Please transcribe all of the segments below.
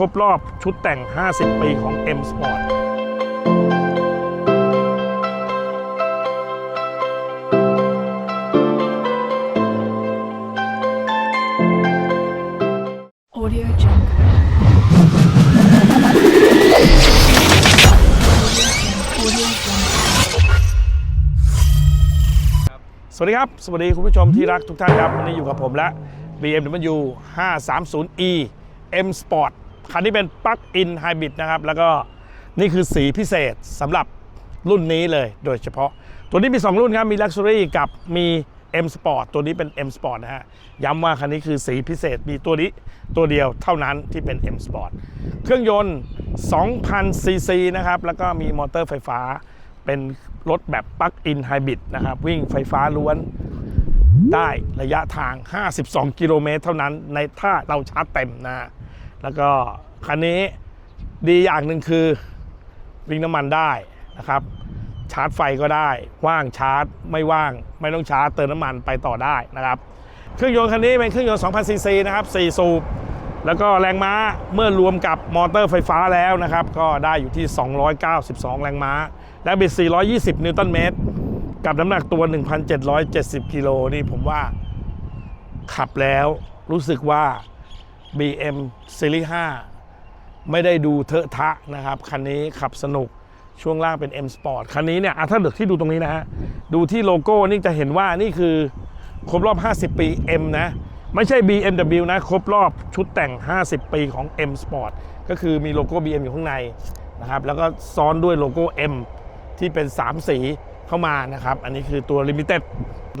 รบรอบชุดแต่ง 50 ปีของ M Sport ๆ Audio Jungle. Audio Jungle. สวัสดีครับ สวัสดีคุณผู้ชมที่รักทุกท่านครับ วันนี้อยู่กับผมและ BMW 530e M Sport คันนี้เป็น Plug-in Hybrid นะครับ แล้วก็นี่คือสีพิเศษสำหรับรุ่นนี้เลยโดยเฉพาะ ตัวนี้มี 2 รุ่นครับ มี Luxury กับมี M Sport ตัวนี้เป็น M Sport นะฮะ ย้ำว่าคันนี้คือสีพิเศษมีตัวนี้ตัวเดียวเท่านั้นที่เป็น M Sport เครื่องยนต์ 2,000 ซีซีนะครับ แล้วก็มีมอเตอร์ไฟฟ้า เป็นรถแบบปลั๊กอินไฮบริดนะครับ วิ่งไฟฟ้าล้วนได้ระยะทาง 52 กิโลเมตรเท่านั้นในถ้าเราชาร์จเต็มนะ แล้วก็คันนี้ดีอย่างหนึ่งคือวิ่งน้ำมันได้นะครับ ชาร์จไฟก็ได้ ว่างชาร์จ ไม่ว่าง ไม่ต้องชาร์จเติมน้ำมันไปต่อได้นะครับ เครื่องยนต์คันนี้เป็นเครื่องยนต์ 2,000 ซีซีนะครับ 4 สูบ แล้วก็แรงม้าเมื่อรวมกับมอเตอร์ไฟฟ้าแล้วนะครับ ก็ได้อยู่ที่ 292 แรงม้า และบิด 420 นิวตันเมตร กับน้ำหนักตัว 1,770 กิโลนี่ผมว่าขับแล้วรู้สึกว่า BM Series 5 ไม่ได้ดูเทอะทะนะครับ คันนี้ขับสนุกช่วงล่างเป็น M Sport คันนี้เนี่ยถ้าเดือกที่ดูตรงนี้นะฮะ ดูที่โลโก้นี่จะเห็นว่านี่คือครบรอบ 50 ปี M นะ ไม่ใช่ BMW นะ ครบรอบชุดแต่ง 50 ปีของ M Sport ก็คือมีโลโก้ BM อยู่ข้างในนะครับ แล้วก็ซ้อนด้วยโลโก้ M ที่เป็น 3 สีเข้ามานะครับ อันนี้คือตัว Limited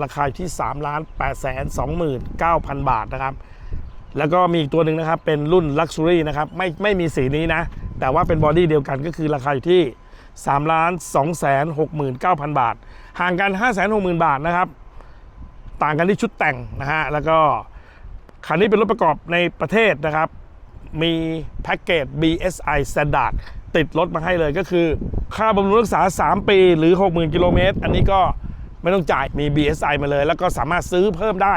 ราคาอยู่ที่3ล้าน8แสน29,000 บาทนะครับ แล้วก็มีอีกตัวหนึ่งนะครับ เป็นรุ่น Luxury นะครับ ไม่ไม่มีสีนี้นะ แต่ว่าเป็นบอดี้เดียวกันก็คือราคาอยู่ที่3ล้าน2แสน69,000 บาท ห่างกัน 5 6 0 0 0 0 บาทนะครับ ต่างกันที่ชุดแต่งนะฮะ แล้วก็คันนี้เป็นรถประกอบในประเทศนะครับ มีแพ็กเกจ BSI Standard ติดรถมาให้เลยก็คือ ค่าบำรุงรักษา 3 ปีหรือ 60,000 กิโลเมตร อันนี้ก็ไม่ต้องจ่ายมี BSI มาเลย แล้วก็สามารถซื้อเพิ่มได้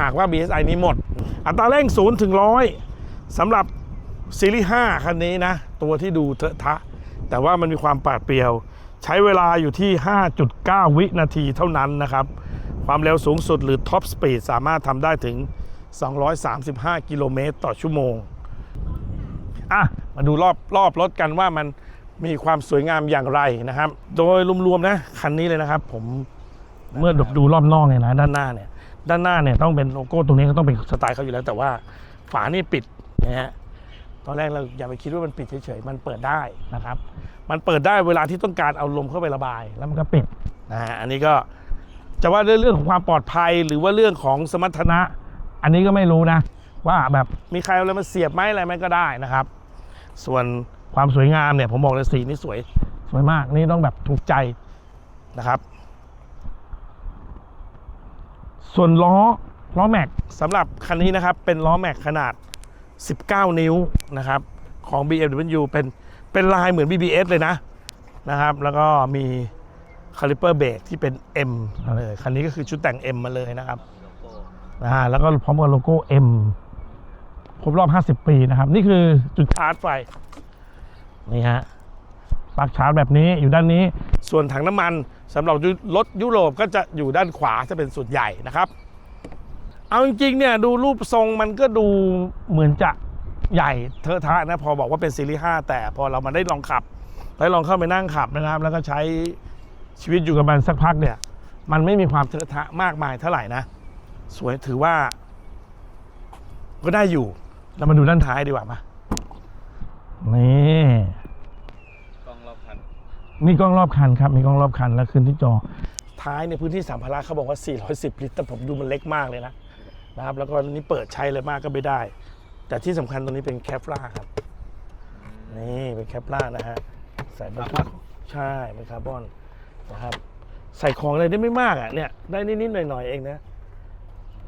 หากว่า BSI นี้หมด อัตราเร่ง0ถึง100สำหรับซีรีส์5คันนี้นะ ตัวที่ดูเถอะทะ แต่ว่ามันมีความปาดเปรียว ใช้เวลาอยู่ที่ 5.9 วินาทีเท่านั้นนะครับ ความเร็วสูงสุดหรือท็อปสปีดสามารถทำได้ถึง 235 กิโลเมตรต่อชั่วโมง อะ มาดูรอบรอบรถกันว่ามันมีความสวยงามอย่างไรนะครับ โดยรวมๆนะ คันนี้เลยนะครับ ผมเมื่อดูรอบนอกเนี่ยนะด้านหน้าเนี่ย ด้านหน้าเนี่ยต้องเป็นโลโก้ตรงนี้ก็ต้องเป็นสไตล์เขาอยู่แล้ว แต่ว่าฝานี่ปิดนะฮะตอนแรกเราอย่าไปคิดว่ามันปิดเฉยๆ มันเปิดได้นะครับ มันเปิดได้เวลาที่ต้องการเอาลมเข้าไประบาย แล้วมันก็ปิดนะฮะอันนี้ก็จะว่าเรื่องของความปลอดภัยหรือว่าเรื่องของสมรรถนะ อันนี้ก็ไม่รู้นะ ว่าแบบมีใครเอาอะไรมาเสียบไหมอะไรไหมก็ได้นะครับ ส่วนความสวยงามเนี่ยผมบอกเลยสีนี่สวย สวยมากนี่ต้องแบบถูกใจนะครับ ส่วนล้อล้อแม็กสำหรับคันนี้นะครับ เป็นล้อแม็กขนาด 19 นิ้วนะครับ ของ BMW เป็นเป็นลายเหมือน BBS เลยนะนะครับ แล้วก็มีคาลิเปอร์เบรกที่เป็น M มาเลยคันนี้ก็คือชุดแต่ง M มาเลยนะครับนะฮะแล้วก็พร้อมกับโลโก้ M ครบรอบ 50 ปีนะครับ นี่คือจุดชาร์จไฟนี่ฮะปลั๊กชาร์จแบบนี้อยู่ด้านนี้ ส่วนถังน้ำมัน สำหรับรถยุโรปก็จะอยู่ด้านขวาจะเป็นส่วนใหญ่นะครับ เอาจริงๆเนี่ยดูรูปทรงมันก็ดูเหมือนจะใหญ่เทอะทะนะพอบอกว่าเป็นซีรีส์5แต่พอเรามาได้ลองขับได้ลองเข้าไปนั่งขับนะครับ แล้วก็ใช้ชีวิตอยู่กับมันสักพักเนี่ย มันไม่มีความเทอะทะมากมายเท่าไหร่นะ สวยถือว่า ก็ได้อยู่เรามาดูด้านท้ายดีกว่ามานี่ กล้องรอบคัน มีกล้องรอบคันครับ มีกล้องรอบคันแล้วขึ้นที่จอ ท้ายในพื้นที่สัมภาระเขาบอกว่า 410 ลิตรแต่ผมดูมันเล็กมากเลยนะนะครับ แล้วก็นี่เปิดใช้เลยมากก็ไม่ได้ แต่ที่สำคัญตรงนี้เป็นแคปล่าครับ นี่เป็นแคปล่านะฮะ ใส่บรรทุกใช่เป็นคาร์บอนนะครับ ใส่ของอะไรได้ไม่มากอะเนี่ย ได้นิดๆหน่อยๆเองนะ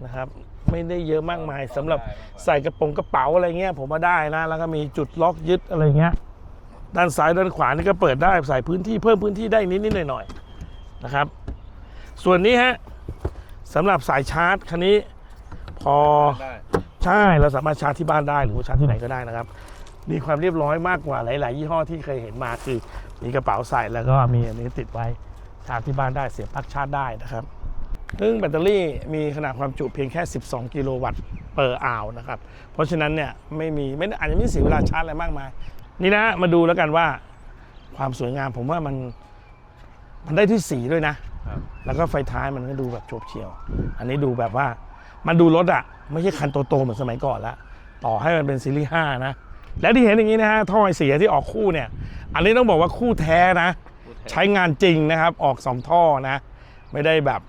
นะครับ ไม่ได้เยอะมากมายสำหรับใส่กระโปรงกระเป๋าอะไรเงี้ยผมมาได้นะ แล้วก็มีจุดล็อกยึดอะไรเงี้ย ด้านซ้ายด้านขวานี่ก็เปิดได้ใส่พื้นที่เพิ่มพื้นที่ได้นิดๆหน่อยๆนะครับ ส่วนนี้ฮะสำหรับสายชาร์จคันนี้พอได้ใช่เราสามารถชาร์จที่บ้านได้หรือว่าชาร์จที่ไหนก็ได้นะครับ มีความเรียบร้อยมากกว่าหลาย ๆ ยี่ห้อที่เคยเห็นมาคือ มีกระเป๋าใส่แล้วก็มีอันนี้ติดไว้ชาร์จที่บ้านได้เสียบปลั๊กชาร์จได้นะครับซึ่งแบตเตอรี่มีขนาดความจุเพียงแค่ 12 กิโลวัตต์เปอร์อาวนะครับ เพราะฉะนั้นเนี่ยไม่มีไม่อาจจะไม่เสียเวลาชาร์จอะไรมากมาย นี่นะมาดูแล้วกันว่าความสวยงามผมว่ามันมันได้ที่สีด้วยนะครับแล้วก็ไฟท้ายมันก็ดูแบบโฉบเฉี่ยว อันนี้ดูแบบว่ามันดูรถอะไม่ใช่คันโตๆเหมือนสมัยก่อนละ ต่อให้มันเป็นซีรีส์5นะ แล้วที่เห็นอย่างนี้นะฮะท่อไอเสียที่ออกคู่เนี่ย อันนี้ต้องบอกว่าคู่แท้นะพูดแทนใช้งานจริงนะครับ ออกสองท่อนะ ไม่ได้แบบ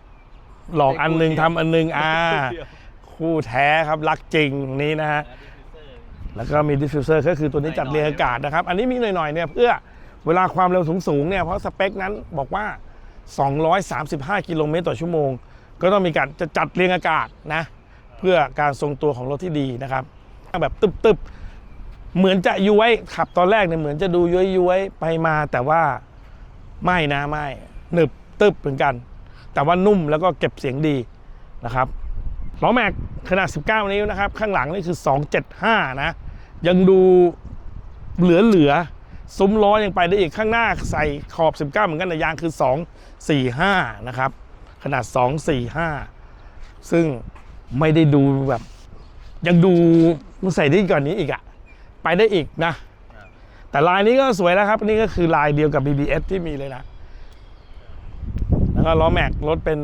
หลอกอันหนึงทำอันหนึงอ่าเดียวคู่แท้ครับรักจริงนี้นะฮะ แล้วดิฟฟิวเซอร์แล้วก็มีดิฟฟิวเซอร์ก็คือตัวนี้จัดเรียงอากาศนะครับ อันนี้มีหน่อยๆเนี่ยเพื่อเวลาความเร็วสูงๆเนี่ยเพราะสเปคนั้นบอกว่า 235 กิโลเมตรต่อชั่วโมง ก็ต้องมีการจะจัดเรียงอากาศนะเพื่อการทรงตัวของรถที่ดีนะครับแบบตึบๆ เหมือนจะย้วยขับตอนแรกเนี่ยเหมือนจะดูย้วยๆไปมาแต่ว่าไม่นะไม่หนึบตึบเหมือนกัน แต่ว่านุ่มแล้วก็เก็บเสียงดีนะครับล้อแม็ก ขนาด 19 นิ้วนะครับ ข้างหลังนี่คือ 275 นะ ยังดูเหลือเหลือๆซุ้มล้อยังไปได้อีกข้างหน้าใส่ขอบ 19 เหมือนกันแต่ยางคือ 245 นะครับ ขนาด 245 ซึ่งไม่ได้ดูแบบ ยังดูมันใส่ได้กว่านนี้อีกอะไปได้อีกนะ แต่ลายนี้ก็สวยแล้วครับ นี่ก็คือลายเดียวกับ BBS ที่มีเลยนะ แล้วก็ล้อแม็กรถเป็น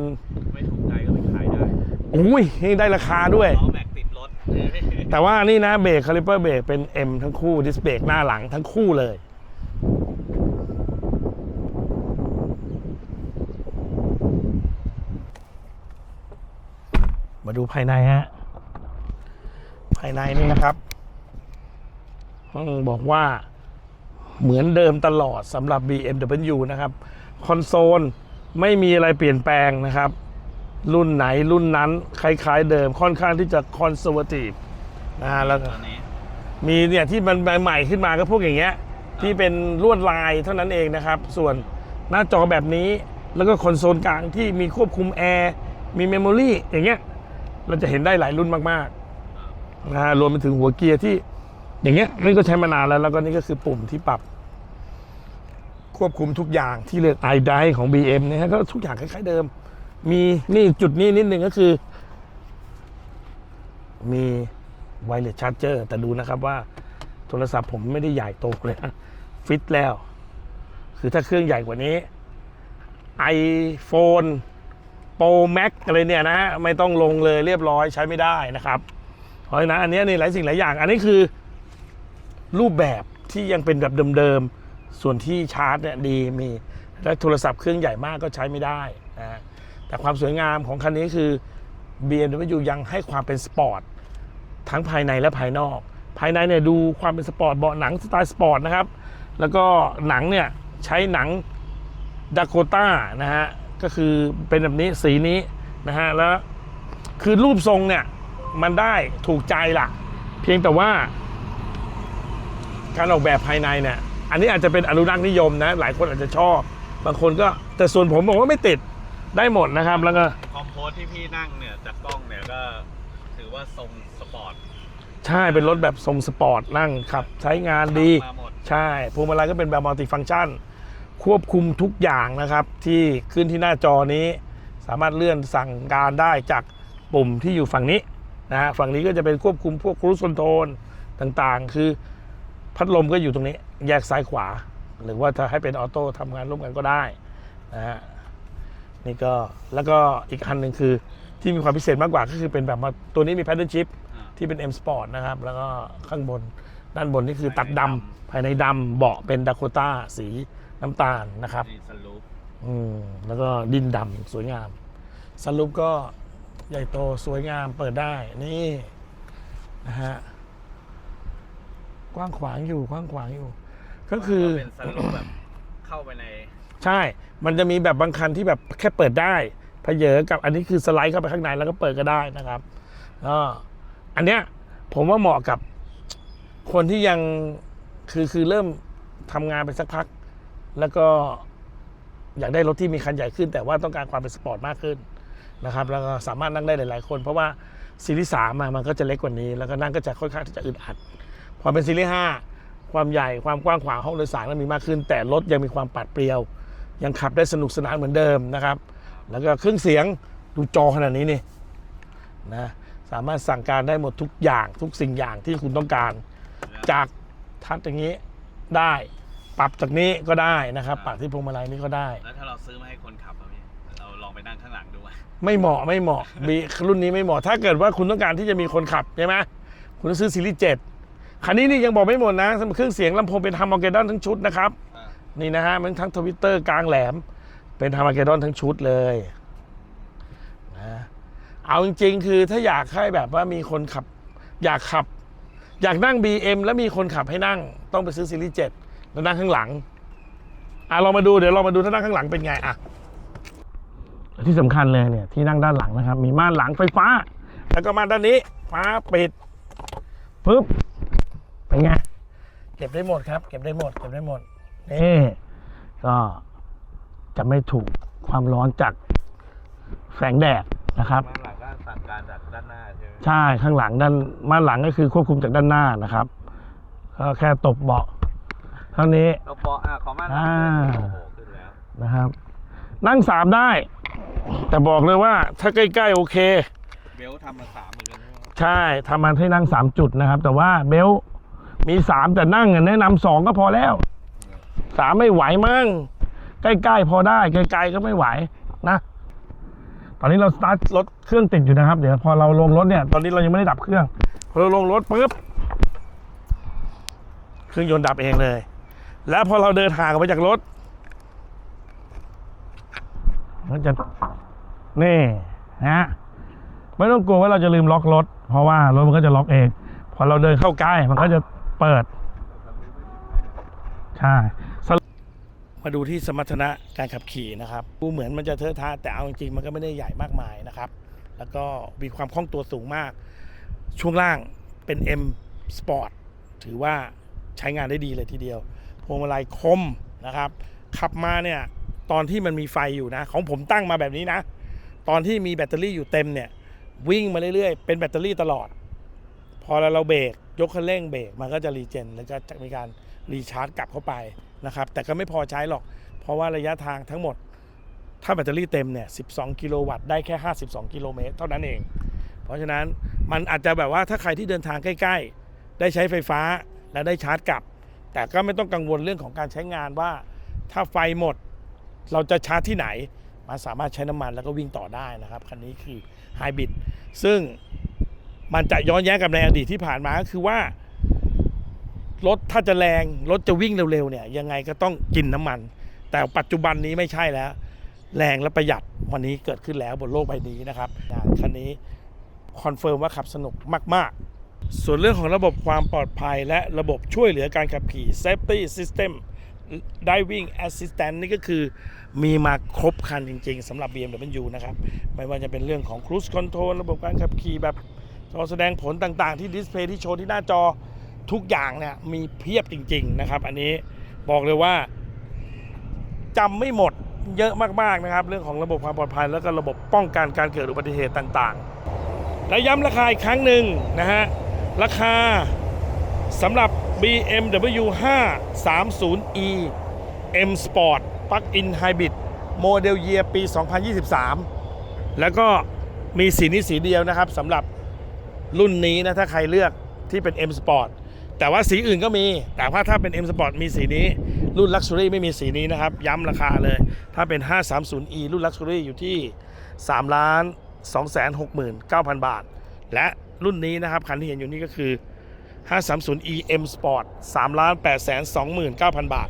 อุ้ยนี่ได้ราคาด้วย ล้อแม็กติดรถแต่ว่านี่นะเบรกคาลิเปอร์เบรกเป็น M ทั้งคู่ดิสเบรกหน้าหลังทั้งคู่เลย มาดูภายในฮะ ภายในนี่นะครับต้องบอกว่าเหมือนเดิมตลอดสำหรับ BMW นะครับ คอนโซลไม่มีอะไรเปลี่ยนแปลงนะครับ รุ่นไหนรุ่นนั้นคล้าย ๆ เดิมค่อนข้างที่จะคอนเซอร์วทีฟนะฮะแล้วก็ตอนนี้มีเนี่ยที่มันใหม่ๆขึ้นมาก็พวกอย่างเงี้ยที่เป็นลวดลายเท่านั้นเองนะครับ ส่วนหน้าจอแบบนี้แล้วก็คอนโซลกลางที่มีควบคุมแอร์มีเมมโมรีอย่างเงี้ยเราจะเห็นได้หลายรุ่นมากๆนะฮะรวมไปถึงหัวเกียร์ที่อย่างเงี้ยนี่ก็ใช้มานานแล้ว แล้วก็นี่ก็คือปุ่มที่ปรับ ควบคุมทุกอย่างที่เรียกไอไดของ BM เนี่ยฮะก็ทุกอย่างคล้ายๆเดิม มีนี่จุดนี้นิดหนึ่งก็คือ มีไวเลสชาร์เจอร์แต่ดูนะครับว่าโทรศัพท์ผมไม่ได้ใหญ่โตเลยนะฟิตแล้ว คือถ้าเครื่องใหญ่กว่านี้ iPhone Pro Max อะไรเนี่ยนะ ไม่ต้องลงเลยเรียบร้อยใช้ไม่ได้นะครับ เพราะฉะนั้นอันนี้นี่หลายสิ่งหลายอย่าง อันนี้คือ รูปแบบที่ยังเป็นแบบเดิมๆ ส่วนที่ชาร์จเนี่ยดีมี และโทรศัพท์เครื่องใหญ่มากก็ใช้ไม่ได้นะ แต่ความสวยงามของคันนี้คือ BMW ยังให้ความเป็นสปอร์ตทั้งภายในและภายนอก ภายในเนี่ยดูความเป็นสปอร์ตเบาะหนังสไตล์สปอร์ตนะครับ แล้วก็หนังเนี่ยใช้หนังด a โ o ต้านะฮะก็คือเป็นแบบนี้สีนี้นะฮะแล้วคือรูปทรงเนี่ยมันได้ถูกใจละเพียงแต่ว่า การออกแบบภายในเนี่ยอันนี้อาจจะเป็นอนุรักษ์นิยมนะหลายคนอาจจะชอบ บางคนก็แต่ส่วนผมบอกว่าไม่ติด ได้หมดนะครับ แล้วก็คอมโพสที่พี่นั่งเนี่ยจากกล้องเนี่ยก็ถือว่าทรงสปอร์ตใช่เป็นรถแบบทรงสปอร์ตนั่งขับ ใช้งานดี มาหมดใช่พวงมาลัยก็เป็นแบบมัลติฟัง c t ชัน ควบคุมทุกอย่างนะครับ ที่ขึ้นที่หน้าจอนี้ สามารถเลื่อนสั่งการได้จากปุ่มที่อยู่ฝั่งนี้นะฮะฝั่งนี้ก็จะเป็นควบคุมพวกครู i คอนโทรลต่างๆ คือพัดลมก็อยู่ตรงนี้ แยกซ้ายขวา หรือว่าถ้าให้เป็นออโต้ทำงานร่วมกันก็ได้นะฮะ นี่ก็แล้วก็อีกคันหนึ่งคือที่มีความพิเศษมากกว่าก็คือเป็นแบบว่าตัวนี้มีแพดเดิลชิพอ่าที่เป็น M Sport นะครับ แล้วก็ข้างบนด้านบนนี่คือตัดดำภายในดำเบาะเป็นด a โ o ต้าสีน้ำตาลนะครับ นี่สลูปอืมแล้วก็ดินดำสวยงาม สรุปก็ใหญ่โตสวยงามเปิดได้นี่ นะฮะ กว้างขวางอยู่กว้างขวางอยู่ ก็คือเป็นสลูปแบบเข้าไปใน ใช่ มันจะมีแบบบางคันที่แบบแค่เปิดได้พเยอกับอันนี้คือสไลด์เข้าไปข้างในแล้วก็เปิดก็ได้นะครับก็อันเนี้ยผมว่าเหมาะกับคนที่ยังคือคือเริ่มทำงานไปสักพัก แล้วก็อยากได้รถที่มีคันใหญ่ขึ้น แต่ว่าต้องการความเป็นสปอร์ตมากขึ้นนะครับ แล้วก็สามารถนั่งได้หลาย ๆ คน เพราะว่าซีรีส์สามมันก็จะเล็กกว่านี้ แล้วก็นั่งก็จะค่อนข้างที่จะอึดอัด พอเป็นซีรีส์ห้าความใหญ่ความกว้างขวางห้องโดยสารมันมีมากขึ้น แต่รถยังมีความปัดเปรียว ยังขับได้สนุกสนานเหมือนเดิมนะครับ แล้วก็เครื่องเสียงดูจอขนาดนี้นี่นะสามารถสั่งการได้หมดทุกอย่างทุกสิ่งอย่างที่คุณต้องการ จากทัดอย่างนี้ได้ปรับจากนี้ก็ได้นะครับปรับที่พวงมาลัยนี้ก็ได้ แล้วถ้าเราซื้อมาให้คนขับอะพี่เราลองไปนั่งข้างหลังดูอะไม่เหมาะไม่เหมาะบีรุ่นนี้ไม่เหมาะถ้าเกิดว่าคุณต้องการที่จะมีคนขับใช่ไหมคุณต้องซื้อซีรีส์7คันนี้นี่ยังบอกไม่หมดนะสำหรับเครื่องเสียงลำโพงเป็นฮาร์มอเกดอนทั้งชุดนะครับ นี่นะฮะมันทั้งทวิตเตอร์กลางแหลม เป็นฮาร์มอเกดอนทั้งชุดเลยนะเอาจริงๆ คือถ้าอยากให้แบบว่ามีคนขับ อยากขับ อยากนั่ง BM แล้วมีคนขับให้นั่ง ต้องไปซื้อซีรีส์7แล้วนั่งข้างหลังอะเรามาดูเดี๋ยวเรามาดูถ้านั่งข้างหลังเป็นไงอะที่สำคัญเลยเนี่ยที่นั่งด้านหลังนะครับ มีม่านหลังไฟฟ้า แล้วก็ม่านด้านนี้ฟ้าปิดปึ๊บเป็นไงเก็บได้หมดครับ เก็บได้หมด เก็บได้หมด นี่ก็จะไม่ถูกความร้อนจากแสงแดดนะครับ ข้างหลังก็สั่งการจากด้านหน้าใช่ไหมใช่ข้างหลังด้านม่านหลังก็คือควบคุมจากด้านหน้านะครับก็แค่ตบเบาะเท่านี้ เราปออะขอมาหน่อยอ่า โอ้โหขึ้นแล้ว นะครับ นั่งสามได้ แต่บอกเลยว่าถ้าใกล้ๆโอเค เบลทำมาสามเหมือนกันใช่ไหมครับใช่ทำมันให้นั่งสามจุดนะครับ แต่ว่าเบลต์มีสามแต่นั่งอะแนะนำสองก็พอแล้ว สามไม่ไหวมั้งใกล้ๆพอได้ไกลๆก็ไม่ไหวนะ ตอนนี้เราสตาร์ทรถเครื่องติดอยู่นะครับ เดี๋ยวพอเราลงรถเนี่ย ตอนนี้เรายังไม่ได้ดับเครื่อง พอเราลงรถปุ๊บเครื่องยนต์ดับเองเลย แล้วพอเราเดินห่างออกไปจากรถมันจะนี่นะฮะไม่ต้องกลัวว่าเราจะลืมล็อกรถ เพราะว่ารถมันก็จะล็อกเอง พอเราเดินเข้าใกล้มันก็จะเปิด ใช่มาดูที่สมรรถนะการขับขี่นะครับดูเหมือนมันจะเทอะทะแต่เอาจริงๆมันก็ไม่ได้ใหญ่มากมายนะครับ แล้วก็มีความคล่องตัวสูงมาก ช่วงล่างเป็น M Sport ถือว่าใช้งานได้ดีเลยทีเดียว พวงมาลัยคมนะครับ ขับมาเนี่ยตอนที่มันมีไฟอยู่นะ ของผมตั้งมาแบบนี้นะ ตอนที่มีแบตเตอรี่อยู่เต็มเนี่ย วิ่งมาเรื่อยๆ เป็นแบตเตอรี่ตลอด พอเราเราเบรกยกคันเร่งเบรกมันก็จะรีเจนแล้วก็จะมีการ รีชาร์จกลับเข้าไปนะครับ แต่ก็ไม่พอใช้หรอก เพราะว่าระยะทางทั้งหมด ถ้าแบตเตอรี่เต็มเนี่ย 12 กิโลวัตต์ได้แค่ 52 กิโลเมตรเท่านั้นเอง เพราะฉะนั้นมันอาจจะแบบว่าถ้าใครที่เดินทางใกล้ ๆ ได้ใช้ไฟฟ้าและได้ชาร์จกลับ แต่ก็ไม่ต้องกังวลเรื่องของการใช้งานว่า ถ้าไฟหมดเราจะชาร์จที่ไหน มันสามารถใช้น้ำมันแล้วก็วิ่งต่อได้นะครับ คันนี้คือไฮบริดซึ่งมันจะย้อนแย้งกับในอดีตที่ผ่านมาก็คือว่า รถถ้าจะแรงรถจะวิ่งเร็วๆเนี่ยยังไงก็ต้องกินน้ำมัน แต่ปัจจุบันนี้ไม่ใช่แล้ว แรงและประหยัดวันนี้เกิดขึ้นแล้วบนโลกใบนี้นะครับคันนี้คอนเฟิร์มว่าขับสนุกมากๆ ส่วนเรื่องของระบบความปลอดภัย และระบบช่วยเหลือการขับขี่ Safety System Driving Assistant นี่ก็คือมีมาครบคันจริงๆสำหรับ BMW นะครับ ไม่ว่าจะเป็นเรื่องของ Cruise Control ระบบการขับขี่แบบจอแสดงผลต่างๆที่ดิสเพลย์ที่โชว์ที่หน้าจอ ทุกอย่างเนี่ยมีเพียบจริง ๆ นะครับ อันนี้บอกเลยว่าจำไม่หมดเยอะมาก ๆ นะครับ เรื่องของระบบความปลอดภัย แล้วก็ระบบป้องกันการเกิดอุบัติเหตุต่างๆ และย้ำราคาอีกครั้งหนึ่งนะฮะ ราคาสำหรับ BMW 530e M Sport Plug-in Hybrid โมเดลเยียปี 2023 แล้วก็มีสีนี้สีเดียวนะครับสำหรับรุ่นนี้นะถ้าใครเลือกที่เป็น M Sport แต่ว่าสีอื่นก็มี แต่ว่าถ้าเป็น M Sport มีสีนี้ รุ่น Luxury ไม่มีสีนี้นะครับ ย้ำราคาเลย ถ้าเป็น 530e รุ่น Luxury อยู่ที่ 3 ล้าน 269,000 บาท และรุ่นนี้นะครับ คันที่เห็นอยู่นี่ก็คือ 530e M Sport 3ล้าน829,000 บาท